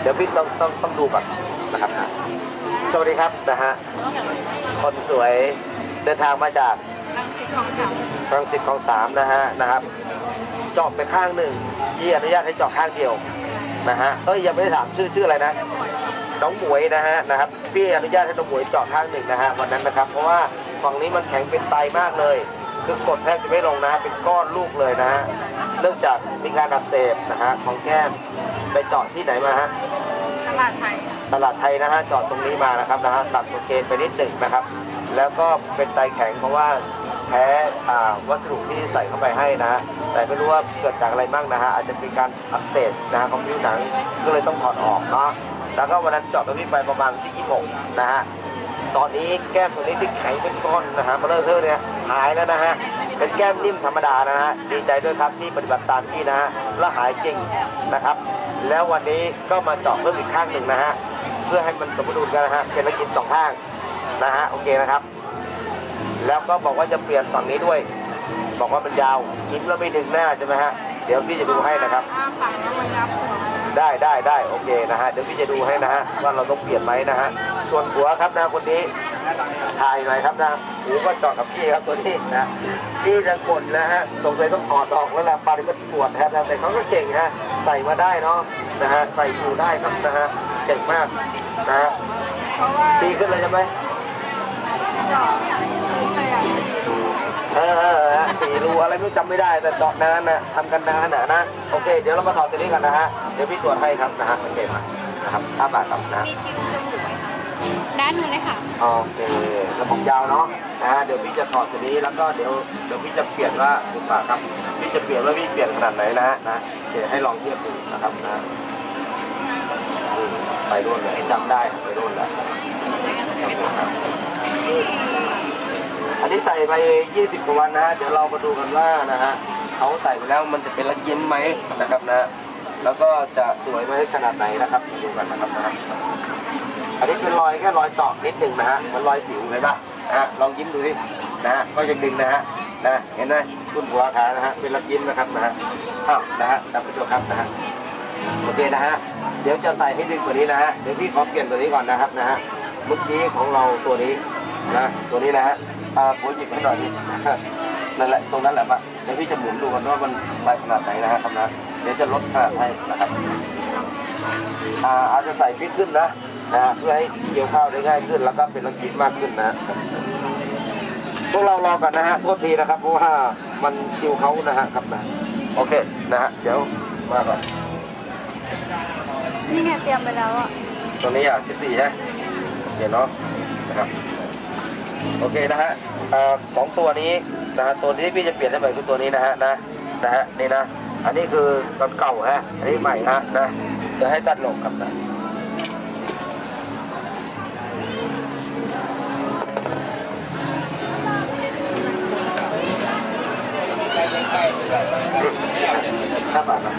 เดี๋ยวพี่ต้องต้องต้องดูก่อนนะครับนะสวัสดีครับนะฮะคนสวยเดินทางมาจากรังสิตของสามรังสิตของสามนะฮะนะครับเจาะไปข้างหนึ่งที่อนุญาตให้เจาะข้างเดียวนะฮะเอ้ยยังไม่ได้ถามชื่อชื่ออะไรนะน้องหมวยนะฮะนะครับพี่อนุญาตให้น้องหมวยเจาะข้างหนึ่งนะฮะวันนั้นนะครับ เพราะว่าฝั่งนี้มันแข็งเป็นไตมากเลย คือกดแทบจะไม่ลงนะฮะเป็นก้อนลูกเลยนะฮะเนื่องจากมีการอักเสบนะฮะของแก้ม ไปเจาะที่ไหนมาฮะ ตลาดไทยตลาดไทยนะฮะเจอดตรงนี้มานะครับนะฮะตัดโคเคนไปนิดหนึ่งนะครับ แล้วก็เป็นไตแข็งเพราะว่าแพ้อ่าวัสดุที่ใส่เข้าไปให้นะฮะแต่ไม่รู้ว่าเกิดจากอะไรบ้างนะฮะอาจจะมีการอักเสบนะฮะของผิวหนังก็เลยต้องถอดออกเนาะแล้วก็วันนั้นเจอดตรงนี้ไปประมาณที่26นะฮะตอนนี้แก้มตัวนี้ที่แข็งเป็นก้อนนะฮะเบลอเทอร์เนี่ยหายแล้วนะฮะเป็นแก้มนิ่มธรรมดานะฮะดีใจด้วยครับที่ปฏิบัติตามที่นะฮะและหายจริงนะครับ แล้ววันนี้ก็มาเจาะเพิ่มอีกข้างหนึ่งนะฮะ เพื่อให้มันสมดุลกันนะฮะ เป็นละกินสองข้างนะฮะ โอเคนะครับ แล้วก็บอกว่าจะเปลี่ยนฝั่งนี้ด้วย บอกว่ามันยาวยิ้มแล้วไม่ดึงหน้าใช่ไหมฮะ เดี๋ยวพี่จะดูให้นะครับอ้าปากแล้วมันรับหัวได้ได้ได้โอเคนะฮะ เดี๋ยวพี่จะดูให้นะฮะว่าเราต้องเปลี่ยนไหมนะฮะ ส่วนหัวครับนะคนนี้ ถ่ายหน่อยครับนะ หูก็เจาะกับพี่ครับตัวนี้นะพี่จะกดนะฮะสงสัยต้องถอดออกแล้วล่ะปาริมันปวดนะครับแต่เขาก็เก่งฮะใส่มาได้เนาะนะฮะใส่อยู่ได้ครับนะฮะเก่งมากนะฮะดีขึ้นเลยใช่ไหมเจอเลยอะเออเออเออสี่รูอะไรไม่จำไม่ได้แต่เจาะนานนะทำกันนานนะนะโอเค เดี๋ยวเรามาถอดตัวนี้กันนะฮะเดี๋ยวพี่ตรวจให้ครับนะฮะโอเคมานะครับห้าบาทครับนะมีจิ้มจมูกไหมคะ ด้านนู้นเลยค่ะ โอเคระบบยาวเนาะนะเดี๋ยวพี่จะถอดตัวนี้แล้วก็เดี๋ยวเดี๋ยวพี่จะเปลี่ยนว่าถูกป่ะครับพี่จะเปลี่ยนว่าพี่เปลี่ยนขนาดไหนนะฮะนะเดี๋ยวให้ลองเทียบดูนะครับนะอืมไปรุ่นเลยจำได้ไปรุ่นแล้วอันนี้ใส่ไป 20กว่าวันนะฮะเดี๋ยวเรามาดูกันว่านะฮะเขาใส่ไปแล้วมันจะเป็นระยิ้มไหมนะครับนะ แล้วก็จะสวยไหมขนาดไหนนะครับมาดูกันนะครับนะครับ อันนี้เป็นรอยแค่รอยเจาะนิดหนึ่งนะฮะมันรอยสิวเลยปะนะฮะลองยิ้มดูสินะฮะก็ยังดึงนะฮะนะเห็นไหมคุณหัวขานะฮะเป็นรับยิ้มนะครับนะฮะอ้าวนะฮะจับไปดูครับนะฮะโอเคนะฮะเดี๋ยวจะใส่ให้ดึงกว่านี้นะฮะเดี๋ยวพี่ขอเปลี่ยนตัวนี้ก่อนนะครับนะฮะเมื่อกี้ของเราตัวนี้นะตัวนี้นะฮะอ่าผมหยิบให้หน่อยนี่นั่นแหละตรงนั้นแหละปะเดี๋ยวพี่จะหมุนดูกันว่ามันไปขนาดไหนนะฮะครับนะเดี๋ยวจะลดขนาดให้นะครับอ่าอาจจะใส่ฟิตขึ้นนะ นะฮะเพื่อให้เกี่ยวข้าวได้ง่ายขึ้น แล้วก็เป็นระกินมากขึ้นนะพวกเรารอกันนะฮะโทษทีนะครับเพราะว่ามันคิวเขานะฮะครับนะโอเคนะฮะเดี๋ยวมาก่อนนี่ไงเตรียมไปแล้วอะตรงนี้อะ14ฮะเดี๋ยวเนาะนะครับโอเคนะฮะอ่าสองตัวนี้นะฮะตัวนี้พี่จะเปลี่ยนให้ใหม่คือตัวนี้นะฮะนะนะฮะนี่นะ อันนี้คือตอนเก่าฮะอันนี้ใหม่ฮะนะเดี๋ยวให้สั้นลงครับนะ ห้าบาทนะ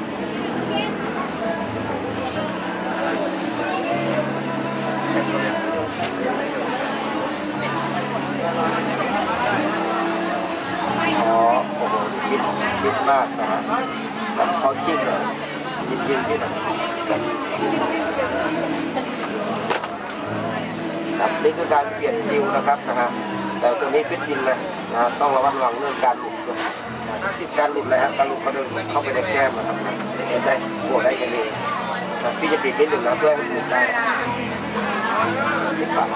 อ๋อโอ้โหคิดคิดมากนะฮะแบบเขาจิ้มเลยจิ้มจิ้มจิ้มครับนี่คือการเปลี่ยนคิวนะครับนะฮะแต่ตัวนี้ฟิตจริงเลยนะต้องระวัดระวังเรื่องการหลุดด้วย การหลุดเลยครับการหลุดเขาเดินเข้าไปในแก้มนะครับเห็นได้บวกได้กันเองพี่จะปิดนิดหนึ่งนะเพื่อให้หลุดได้ปิดปาก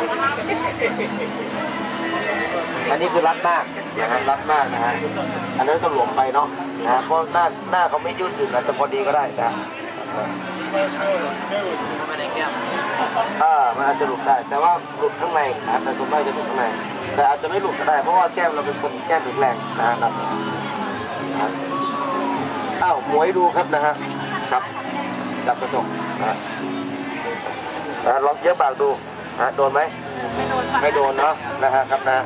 อันนี้คือรัดมากนะฮะรัดมากนะฮะอันนั้นก็หลวมไปเนาะนะฮะเพราะหน้าหน้าเขาไม่ยืดหยุ่นนะแต่พอดีก็ได้นะอ่ามันอาจจะหลุดได้ แต่ว่าหลุดข้างในนะแต่ส่วนมากจะหลุดข้างในแต่อาจจะไม่หลุดก็ได้เพราะว่าแก้มเราเป็นคนแก้มแข็งแรงนะครับ อ้าวหมวยดูครับนะฮะครับจับกระจกนะฮะนะลองเยอะปากดูนะโดนไหมไม่โดนค่ะไม่โดนเนาะนะฮะครับนะ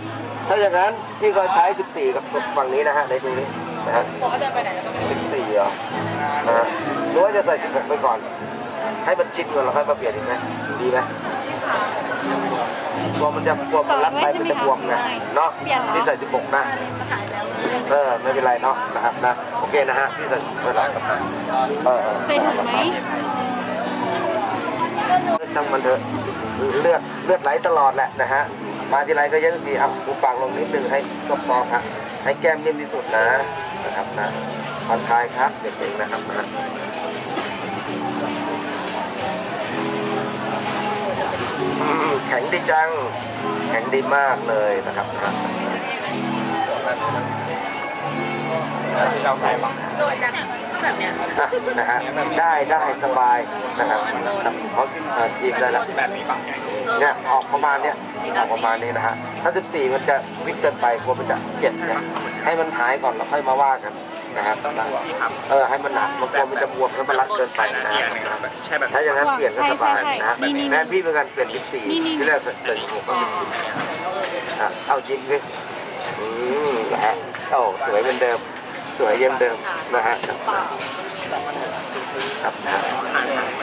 ถ้าอย่างนั้นพี่ก็ใช้ 14 กับฝั่งนี้นะฮะในดูนี้นะฮะผมก็เดินไปไหนก็ต้อง14เหรอนะฮะหรือว่าจะใส่16ไปก่อน ให้มันชิดก่อนแล้วค่อยมาเปลี่ยนอีกไหมดีไหม กลัวมันจะกลัวมันรัดไปมันจะบวมไงเนาะพี่ใส่16นะหายแล้วเออไม่เป็นไรเนาะนะครับนะโอเคนะฮะพี่ใส่เวลากับนะเออเออใส่ถุงไหมช่างมันเถอะเลือดเลือดไหลตลอดแหละนะฮะมาทีไรก็เยอะทุกทีเอาปูปากลงนิดนึงให้ซอฟๆครับให้แก้มนิ่มที่สุดนะนะครับนะผ่อนคลายครับเด็กๆนะครับนะ แข็งดีจัง แข็งดีมากเลยนะครับนะที่เราใส่บ้างโดดจากก็แบบเนี้ยอะนะฮะได้ได้สบายนะครับครับเพราะอ่าทีมได้แล้วแบบนี้บ้างเนี่ยออกประมาณเนี้ยออกประมาณนี้นะฮะถ้า 14 มันจะวิกเกินไปกลัวมันจะเจ็บเนี่ยให้มันหายก่อนแล้วค่อยมาว่ากัน นะครับต้องดูที่ทำเออให้มันหนักมันกลัวมันจะบวมแล้วมันรัดเกินไปนะเกียฮะร์นึงครับใช่แบบถ้าอย่างนั้นเปลี่ยนก็สบายใช่ใช่นะฮะนี่นี่แม่พี่เหมือนกันเปลี่ยน14นี่นี่ที่แรกเสร็จ16ก็14อะเอาจริงดิอืมนะฮะโอ้สวยเหมือนเดิม สวยเย็นเดิมนะฮะครับนะฮะ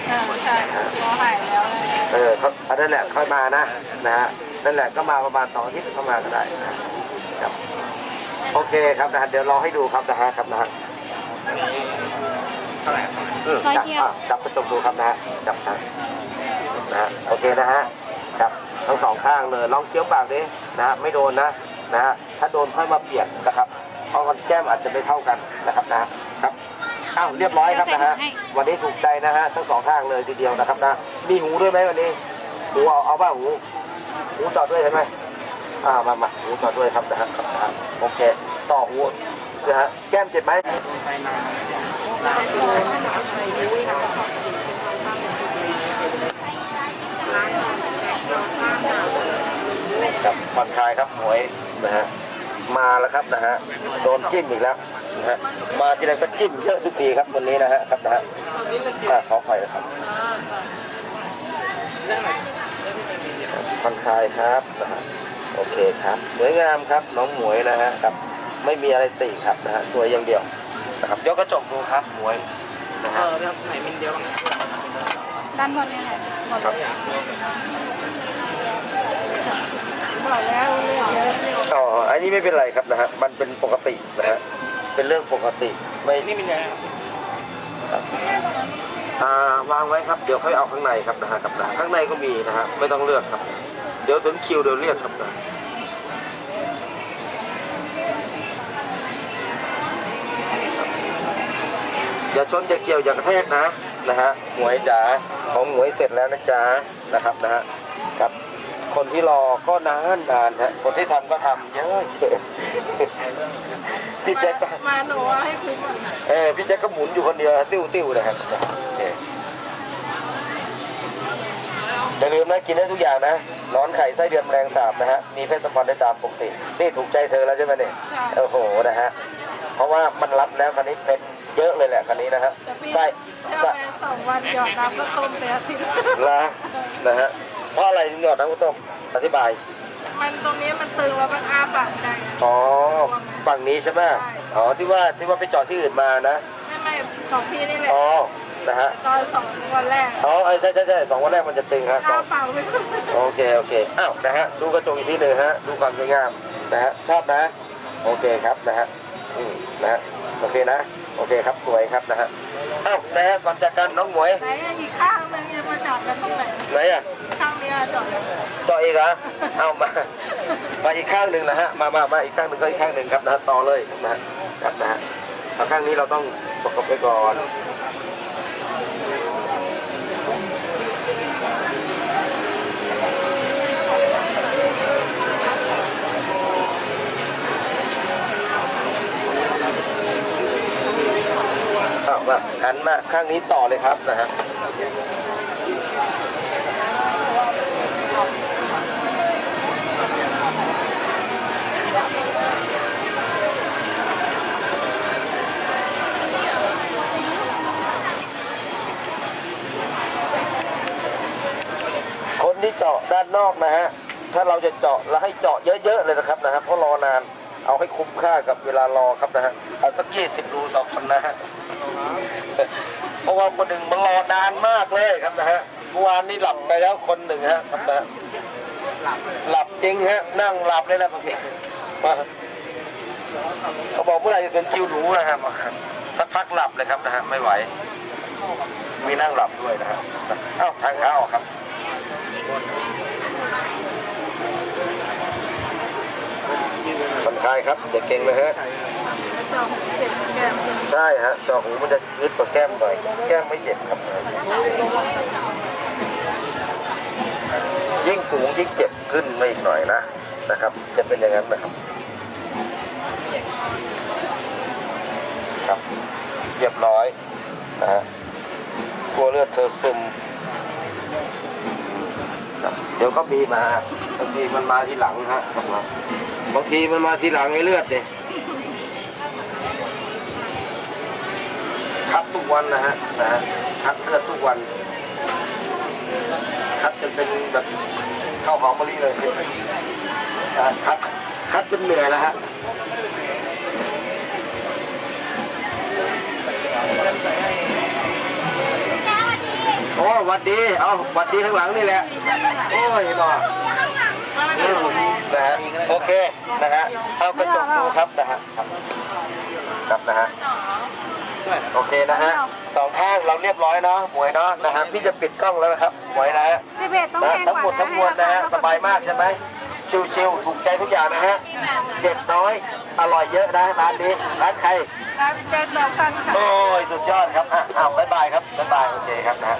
เออใช่พอหายแล้วเลยเออเขาอันนั่นแหละค่อยมานะนะฮะนั่นแหละก็มาประมาณสองอาทิตย์เข้ามาก็ได้นะครับ โอเคครับนะฮะเดี๋ยวรอให้ดูครับนะฮะครับนะฮะเท่าไหร่อืมร้อยจับเดียว อะจับกระจกดูครับนะฮะจับนะนะฮะโอเคนะฮะจับทั้งสองข้างเลยลองเคี้ยวปากดินะฮะไม่โดนนะนะฮะถ้าโดนค่อยมาเปลี่ยนนะครับเพราะมันแก้มอาจจะไม่เท่ากันนะครับนะครับอ้าวเรียบร้อยครับนะฮะวันนี้ถูกใจนะฮะทั้งสองข้างเลยทีเดียวนะครับนะมีหูด้วยไหมวันนี้หูเอาเอาบ้างหู หูจอดด้วยใช่ไหมอ่ามามาหูจอดด้วยครับนะฮะครับนะฮะ โอเค ต่อหูนะฮะแก้มเจ็บไหมครับผ่อนคลายครับหมวยนะฮะมาแล้วครับนะฮะโดนจิ้มอีกแล้วนะฮะมาทีไรก็จิ้มเยอะทุกทีครับวันนี้นะฮะครับนะฮะอ่าขอไฟครับผ่อนคลายครับนะฮะ โอเคครับสวยงามครับน้องหมวยนะฮะครับ ไม่มีอะไรติครับนะฮะสวยอย่างเดียวนะครับยกกระจกดูครับหมวยนะเอฮะอเรื่องไหนมินเดียวบ้างด้านบนเนี่ยแหละหมดครับบอกแล้วเลือดเยอะอ๋อ อันนี้ไม่เป็นไรครับนะฮะ มันเป็นปกตินะฮะ เป็นเรื่องปกติ ไม่นี่มินเดียว อ่าวางไว้ครับเดี๋ยวค่อยเอาข้างในครับนะฮะครับนะข้างในก็มีนะฮะไม่ต้องเลือกครับ เดี๋ยวถึงคิวเดี๋ยวเรียกครับนะอย่าชนอย่าเกี่ยวอย่ากระแทกนะนะฮะหวยจ๋าของหวยเสร็จแล้วนะจ๊ะนะครับนะฮะครับ คนที่รอก็นานนานฮะคนที่ทำก็ทำเยอะ พี่แจ๊คก็มาหนูเอาให้คุ้มอะเออพี่แจ๊คก็หมุนอยู่คนเดียวติ้วติ้วนะครับโอเคอย่าลืมนะกินได้ทุกอย่างนะนอนไข่ไส้เดือนแมลงสาบนะฮะมีเพศสัมพันธ์ได้ตามปกตินี่ถูกใจเธอแล้วใช่ไหมเนี่ยโอ้โหนะฮะเพราะว่ามันรัดแล้วคันนี้เป็นเยอะเลยแหละคันนี้นะฮะแต่พี่ไส้เช่าไส้ไปสองวันหยอดน้ำก็ต้มไปอาทิตย์ละนะฮะเพราะอะไรถึงหยอดน้ำข้าวต้มอธิบาย มันตรงนี้มันตึงแล้วมันอ้าปากได้อ๋อฝั่งนี้ใช่ไหมอ๋อที่ว่าที่ว่าไปจอดที่อื่นมานะไม่ไม่ของพี่นี่แหละอ๋อนะฮะตอนสองวันแรกอ๋อเออใช่ใช่ใช่สองวันแรกมันจะตึงครับอ้าปากไม่ขึ้นโอเคโอเคอ้าวนะฮะดูกระจกอีกทีหนึ่งฮะดูความสวยงามนะฮะชอบนะ โอเคครับนะฮะอืมนะฮะโอเคนะโอเคครับสวยครับนะฮะอ้าวนะฮะก่อนจากกันน้องหมวยไหนอะอีกข้างนึงจะมาจอดกันตรงไหนไหนอะ ข้างนี้อะจอดกันจออีกเหรอเอามา มาอีกข้างหนึ่งนะฮะ มามามาอีกข้างหนึ่งก็อีกข้างหนึ่งครับนะต่อเลยนะฮะครับนะฮะเอาข้างนี้เราต้องประกบไปก่อนเอามาหันมาข้างนี้ต่อเลยครับนะฮะ ด้านนอกนะฮะ ถ้าเราจะเจาะเราให้เจาะเยอะๆเลยนะครับนะฮะเพราะรอนาน เอาให้คุ้มค่ากับเวลารอครับนะฮะ เอาสักยี่สิบรูต่อคนนะฮะ เพราะว่าคนหนึ่งมันรอนานมากเลยครับนะฮะเมื่อวานนี้หลับไปแล้วคนหนึ่งฮะครับนะหลับจริงฮะ นั่งหลับเลยนะบางทีเขาบอกเมื่อไหร่จะถึงคิวหนูนะครับสักพักหลับเลยครับนะฮะไม่ไหว มีนั่งหลับด้วยนะฮะเอ้าทางขาออกครับ ผ่อนคลายครับอย่าเก่งนะฮะจองเจ็บแก้มใช่ฮะจอหูมันจะยึดกับแก้มหน่อยแก้มไม่เจ็บครับ ยิ่งสูงยิ่งเจ็บขึ้นมาอีกหน่อยนะนะครับ จะเป็นอย่างนั้นนะครับครับเรียบร้อยนะฮะกลัวเลือดเธอซึมครับเดี๋ยวก็มีมาบางทีมันมาทีหลังฮะ บางทีมันมาทีหลังไอ้เลือดเนี่ยคัดทุกวันนะฮะนะฮะคัดเลือดทุกวันคัดจนเป็นแบบข้าวหอมมะลิเลยนะคัดคัดจนเหนื่อยแล้วฮะโอ้หวัดดี เอาหวัดดีข้างหลังนี่แหละ โอ้ยหนออืม นะฮะโอเคนะฮะเอากระจกดูครับนะฮะครับครับนะฮะโอเคนะฮะสองข้างเราเรียบร้อยเนาะหมวยเนาะนะฮะพี่จะปิดกล้องแล้วนะครับหมวยนะฮะสิบเอ็ดต้องนะแพงทั้งกว่าหมดทั้งมวลนะฮะสบายมากใช่ไหมชิวๆถูกใจทุกอย่างนะฮะเจ็บน้อยอร่อยเยอะนะร้านนี้ร้านใครร้านเป็นดอกสั้นค่ะโอ้ยสุดยอดครับอะอ้าวบ๊ายบายครับบ๊ายบายโอเคครับนะฮะ